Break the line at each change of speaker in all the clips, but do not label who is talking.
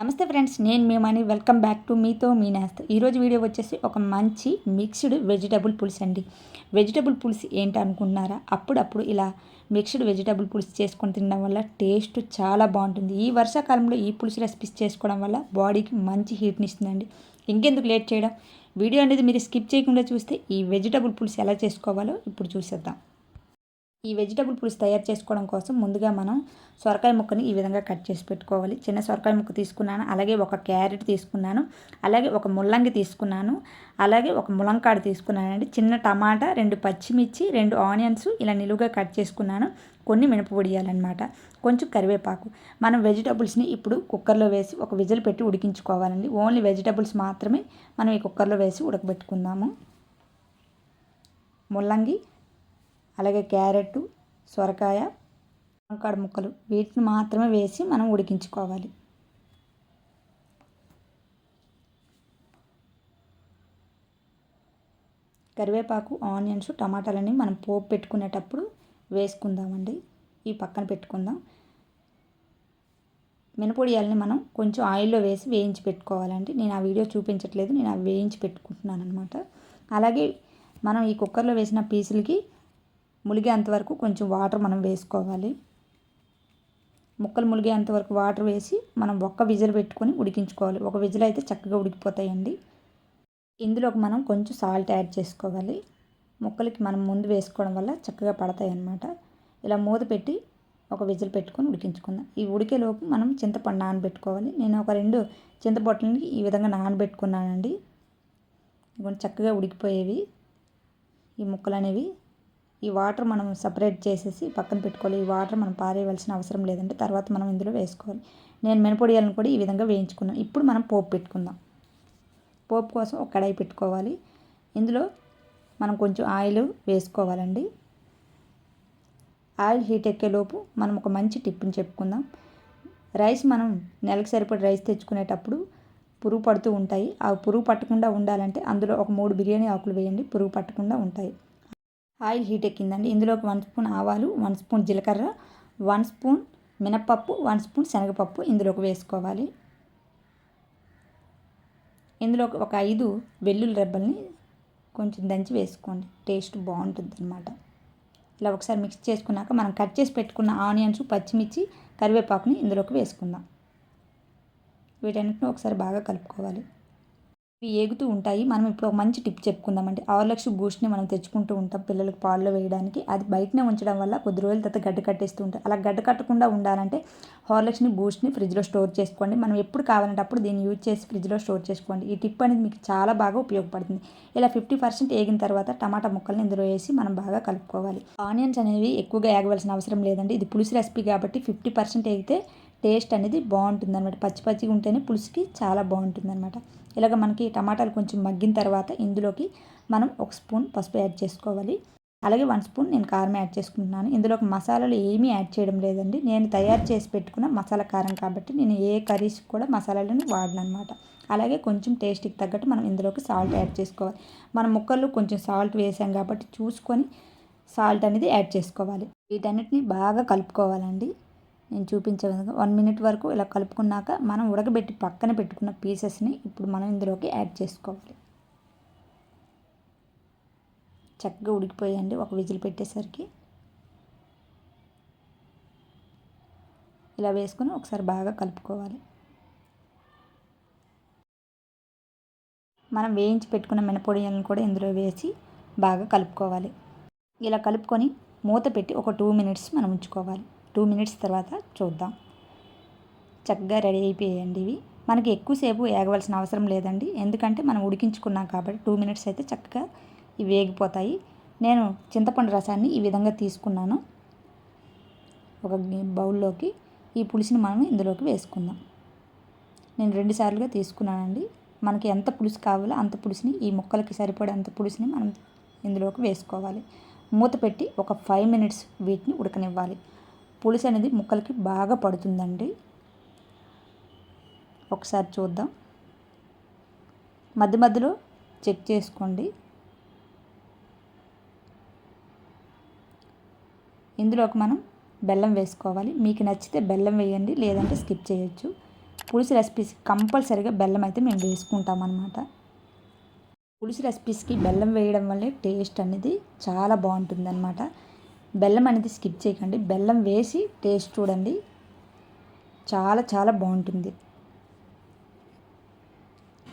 నమస్తే ఫ్రెండ్స్ నేను మేమని welcome back to మీతో మీ నేస్త. ఈరోజు వీడియో వచ్చేసి ఒక మంచి మిక్స్డ్ వెజిటబుల్ పులుసు అండి. వెజిటబుల్ పులుసు ఏంటి అనుకున్నారా అప్పుడప్పుడు ఇలా మిక్స్డ్ వెజిటబుల్ పులుసు చేసుకొని తినడం వల్ల టేస్ట్ చాలా బాగుంటుంది. ఈ వర్షాకాలంలో ఈ పులుసు రెసిపీస్ చేసుకోవడం వల్ల బాడీకి మంచి హీట్ని ఇస్తుందండి. ఇంకెందుకు లేట్ చేయడం? వీడియో అనేది మీరు స్కిప్ చేయకుండా చూస్తే ఈ వెజిటబుల్ పులుసు ఎలా చేసుకోవాలో ఇప్పుడు చూసేద్దాం. ఈ వెజిటబుల్ పులుసు తయారు చేసుకోవడం కోసం ముందుగా మనం సొరకాయ ముక్కని ఈ విధంగా కట్ చేసి పెట్టుకోవాలి. చిన్న సొరకాయ ముక్క తీసుకున్నాను అలాగే ఒక క్యారెట్ తీసుకున్నాను అలాగే ఒక ముల్లంగి తీసుకున్నాను అలాగే ఒక ములంకాడ తీసుకున్నానండి. చిన్న టమాటా రెండు పచ్చిమిర్చి రెండు ఆనియన్స్ ఇలా నిలువుగా కట్ చేసుకున్నాను. కొన్ని మినప పొడియాలన్నమాట. కొంచెం కరివేపాకు. మనం వెజిటబుల్స్ని ఇప్పుడు కుక్కర్లో వేసి ఒక విజిల్ పెట్టి ఉడికించుకోవాలండి. ఓన్లీ వెజిటబుల్స్ మాత్రమే మనం ఈ కుక్కర్లో వేసి ఉడకబెట్టుకుందాము. ముల్లంగి అలాగే క్యారెట్ సొరకాయ వంకాడ ముక్కలు వీటిని మాత్రమే వేసి మనం ఉడికించుకోవాలి. కరివేపాకు ఆనియన్స్ టమాటాలని మనం పోపు పెట్టుకునేటప్పుడు వేసుకుందామండి. ఈ పక్కన పెట్టుకుందాం. మినపొడియాలని మనం కొంచెం ఆయిల్లో వేసి వేయించి పెట్టుకోవాలండి. నేను ఆ వీడియో చూపించట్లేదు నేను అవి వేయించి పెట్టుకుంటున్నాను అనమాట అలాగే మనం ఈ కుక్కర్లో వేసిన పీసులకి ములిగేంతవరకు కొంచెం వాటర్ మనం వేసుకోవాలి. ముక్కలు ములిగేంతవరకు వాటర్ వేసి మనం ఒక్క విజిల్ పెట్టుకొని ఉడికించుకోవాలి. ఒక విజిల్ అయితే చక్కగా ఉడికిపోతాయండి. ఇందులోకి మనం కొంచెం సాల్ట్ యాడ్ చేసుకోవాలి. ముక్కలకి మనం ముందు వేసుకోవడం వల్ల చక్కగా పడతాయి అన్నమాట ఇలా మూత పెట్టి ఒక విజిల్ పెట్టుకొని ఉడికించుకుందాం. ఈ ఉడికేలోపు మనం చింతపండు నానబెట్టుకోవాలి. నేను ఒక రెండు చింతపొట్టలని ఈ విధంగా నానబెట్టుకున్నానండి. కొంచెం చక్కగా ఉడికిపోయేవి. ఈ ముక్కలు అనేవి ఈ వాటర్ మనం సపరేట్ చేసేసి పక్కన పెట్టుకోవాలి. ఈ వాటర్ మనం పారేయవలసిన అవసరం లేదంటే తర్వాత మనం ఇందులో వేసుకోవాలి. నేను మినపొడియాలను కూడా ఈ విధంగా వేయించుకున్నాను. ఇప్పుడు మనం పోపు పెట్టుకుందాం. పోపు కోసం ఒక కడాయి పెట్టుకోవాలి. ఇందులో మనం కొంచెం ఆయిల్ వేసుకోవాలండి. ఆయిల్ హీట్ ఎక్కేలోపు మనం ఒక మంచి టిప్ని చెప్పుకుందాం. రైస్ మనం నెలకు సరిపడి రైస్ తెచ్చుకునేటప్పుడు పురుగు పడుతూ ఉంటాయి. ఆ పురుగు పట్టకుండా ఉండాలంటే అందులో ఒక మూడు బిర్యానీ ఆకులు వేయండి. పురుగు పట్టకుండా ఉంటాయి. ఆయిల్ హీట్ ఎక్కిందండి. ఇందులోకి వన్ స్పూన్ ఆవాలు వన్ స్పూన్ జీలకర్ర వన్ స్పూన్ మినపప్పు వన్ స్పూన్ శనగపప్పు ఇందులోకి వేసుకోవాలి. ఇందులోకి ఒక ఐదు వెల్లుల్లి రెబ్బల్ని కొంచెం దంచి వేసుకోండి. టేస్ట్ బాగుంటుంది అనమాట ఇలా ఒకసారి మిక్స్ చేసుకున్నాక మనం కట్ చేసి పెట్టుకున్న ఆనియన్స్ పచ్చిమిర్చి కరివేపాకుని ఇందులోకి వేసుకుందాం. వీటన్నిటిని ఒకసారి బాగా కలుపుకోవాలి. ఇవి ఏగుతూ ఉంటాయి. మనం ఇప్పుడు ఒక మంచి టిప్ చెప్పుకుందామండి. ఆర్లక్స్ బూస్ట్ని మనం తెచ్చుకుంటూ ఉంటాం పిల్లలకు పాల్లో వేయడానికి. అది బయటనే ఉంచడం వల్ల కొద్ది రోజుల తర్వాత గడ్డ కట్టేస్తూ ఉంటాయి అలా గడ్డ కట్టకుండా ఉండాలంటే హార్లక్స్ని బూస్ట్ని ఫ్రిడ్జ్లో స్టోర్ చేసుకోండి. మనం ఎప్పుడు కావాలంటే అప్పుడు దీన్ని యూజ్ చేసి ఫ్రిడ్జ్లో స్టోర్ చేసుకోండి. ఈ టిప్ అనేది మీకు చాలా బాగా ఉపయోగపడుతుంది. ఇలా ఫిఫ్టీ పర్సెంట్ ఏగిన తర్వాత టమాటా ముక్కల్ని ఇందులో వేసి మనం బాగా కలుపుకోవాలి. ఆనియన్స్ అనేవి ఎక్కువగా ఏగవలసిన అవసరం లేదండి. ఇది పులుసు రెసిపీ కాబట్టి ఫిఫ్టీ పర్సెంట్ ఏగితే టేస్ట్ అనేది బాగుంటుంది అనమాట పచ్చి పచ్చిగా ఉంటేనే పులుసుకి చాలా బాగుంటుంది అనమాట ఇలాగ మనకి టమాటాలు కొంచెం మగ్గిన తర్వాత ఇందులోకి మనం ఒక స్పూన్ పసుపు యాడ్ చేసుకోవాలి. అలాగే వన్ స్పూన్ నేను కారం యాడ్ చేసుకుంటున్నాను. ఇందులోకి మసాలాలు ఏమీ యాడ్ చేయడం లేదండి. నేను తయారు చేసి పెట్టుకున్న మసాలా కారం కాబట్టి నేను ఏ కర్రీస్ కూడా మసాలాలను వాడను అనమాట అలాగే కొంచెం టేస్ట్కి తగ్గట్టు మనం ఇందులోకి సాల్ట్ యాడ్ చేసుకోవాలి. మన ముక్కల్లో కొంచెం సాల్ట్ వేసాం కాబట్టి చూసుకొని సాల్ట్ అనేది యాడ్ చేసుకోవాలి. వీటన్నిటిని బాగా కలుపుకోవాలండి. నేను చూపించే విధంగా వన్ మినిట్ వరకు ఇలా కలుపుకున్నాక మనం ఉడకబెట్టి పక్కన పెట్టుకున్న పీసెస్ని ఇప్పుడు మనం ఇందులోకి యాడ్ చేసుకోవాలి. చక్కగా ఉడికిపోయండి ఒక విజిల్ పెట్టేసరికి ఇలా వేసుకొని ఒకసారి బాగా కలుపుకోవాలి. మనం వేయించి పెట్టుకున్న మినపొడియాలను కూడా ఇందులో వేసి బాగా కలుపుకోవాలి. ఇలా కలుపుకొని మూత పెట్టి ఒక టూ మినిట్స్ మనం ఉంచుకోవాలి. టూ మినిట్స్ తర్వాత చూద్దాం. చక్కగా రెడీ అయిపోయాయండి ఇవి. మనకి ఎక్కువసేపు వేగవలసిన అవసరం లేదండి. ఎందుకంటే మనం ఉడికించుకున్నాం కాబట్టి టూ మినిట్స్ అయితే చక్కగా ఇవి వేగిపోతాయి. నేను చింతపండు రసాన్ని ఈ విధంగా తీసుకున్నాను. ఒక బౌల్లోకి ఈ పులుసుని మనం ఇందులోకి వేసుకుందాం. నేను రెండుసార్లుగా తీసుకున్నానండి. మనకి ఎంత పులుసు కావాలో అంత పులుసుని ఈ ముక్కలకి సరిపడేంత పులుసుని మనం ఇందులోకి వేసుకోవాలి. మూత పెట్టి ఒక ఫైవ్ మినిట్స్ వీటిని ఉడకనివ్వాలి. పులుసు అనేది ముక్కలకి బాగా పడుతుందండి. ఒకసారి చూద్దాం. మధ్య మధ్యలో చెక్ చేసుకోండి. ఇందులోకి మనం బెల్లం వేసుకోవాలి. మీకు నచ్చితే బెల్లం వేయండి లేదంటే స్కిప్ చేయొచ్చు. పులుసు రెసిపీస్ కంపల్సరీగా బెల్లం అయితే మేము వేసుకుంటాం అన్నమాట. పులుసు రెసిపీస్కి బెల్లం వేయడం వల్లే టేస్ట్ అనేది చాలా బాగుంటుంది అనమాట బెల్లం అనేది స్కిప్ చేయకండి. బెల్లం వేసి టేస్ట్ చూడండి. చాలా చాలా బాగుంటుంది.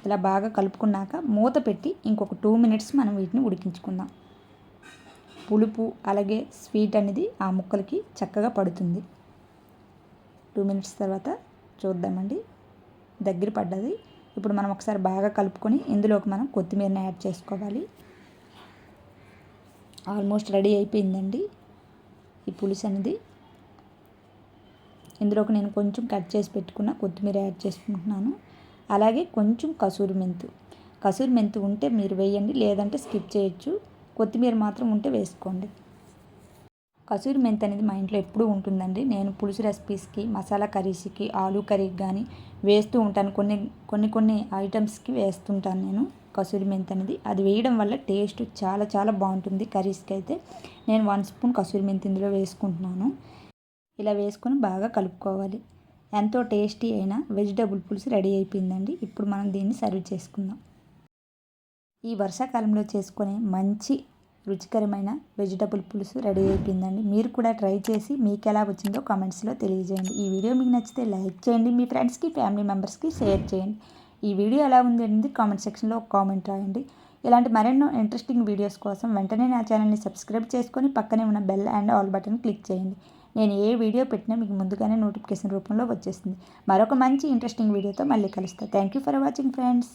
ఇలా బాగా కలుపుకున్నాక మూత పెట్టి ఇంకొక టూ మినిట్స్ మనం వీటిని ఉడికించుకుందాం. పులుపు అలాగే స్వీట్ అనేది ఆ ముక్కలకి చక్కగా పడుతుంది. టూ మినిట్స్ తర్వాత చూద్దామండి. దగ్గర పడ్డది. ఇప్పుడు మనం ఒకసారి బాగా కలుపుకొని ఇందులోకి మనం కొత్తిమీరని యాడ్ చేసుకోవాలి. ఆల్మోస్ట్ రెడీ అయిపోయిందండి. ఈ పులుసు అనేది ఇందులోకి నేను కొంచెం కట్ చేసి పెట్టుకున్న కొత్తిమీర యాడ్ చేసుకుంటున్నాను. అలాగే కొంచెం కసూరి మెంతు. కసూరి మెంతు ఉంటే మీరు వేయండి లేదంటే స్కిప్ చేయొచ్చు. కొత్తిమీర మాత్రం ఉంటే వేసుకోండి. కసూరి మెంతు అనేది మా ఇంట్లో ఎప్పుడూ ఉంటుందండి. నేను పులుసు రెసిపీస్కి మసాలా కర్రీస్కి ఆలు కర్రీకి కానీ వేస్తూ ఉంటాను. కొన్ని కొన్ని కొన్ని ఐటమ్స్కి వేస్తుంటాను నేను. కసూరి మెంతి అనేది. అది వేయడం వల్ల టేస్ట్ చాలా చాలా బాగుంటుంది కర్రీస్కి అయితే నేను వన్ స్పూన్ కసూరి మెంతి ఇందులో వేసుకుంటున్నాను. ఇలా వేసుకొని బాగా కలుపుకోవాలి. ఎంతో టేస్టీ అయిన వెజిటబుల్ పులుసు రెడీ అయిపోయిందండి. ఇప్పుడు మనం దీన్ని సర్వ్ చేసుకుందాం. ఈ వర్షాకాలంలో చేసుకునే మంచి రుచికరమైన వెజిటబుల్ పులుసు రెడీ అయిపోయిందండి. మీరు కూడా ట్రై చేసి మీకు ఎలా వచ్చిందో కామెంట్స్లో తెలియజేయండి. ఈ వీడియో మీకు నచ్చితే లైక్ చేయండి. మీ ఫ్రెండ్స్కి ఫ్యామిలీ మెంబర్స్కి షేర్ చేయండి. ఈ వీడియో ఎలా ఉంది అనేది కామెంట్ సెక్షన్లో ఒక కామెంట్ రాయండి. ఇలాంటి మరెన్నో ఇంట్రెస్టింగ్ వీడియోస్ కోసం వెంటనే నా ఛానల్ని సబ్స్క్రైబ్ చేసుకొని పక్కనే ఉన్న bell and all button click చేయండి. నేను ఏ వీడియో పెట్టినా మీకు ముందుగానే నోటిఫికేషన్ రూపంలో వచ్చేస్తుంది. మరొక మంచి ఇంట్రెస్టింగ్ వీడియోతో మళ్ళీ కలుస్తాను thank you for watching friends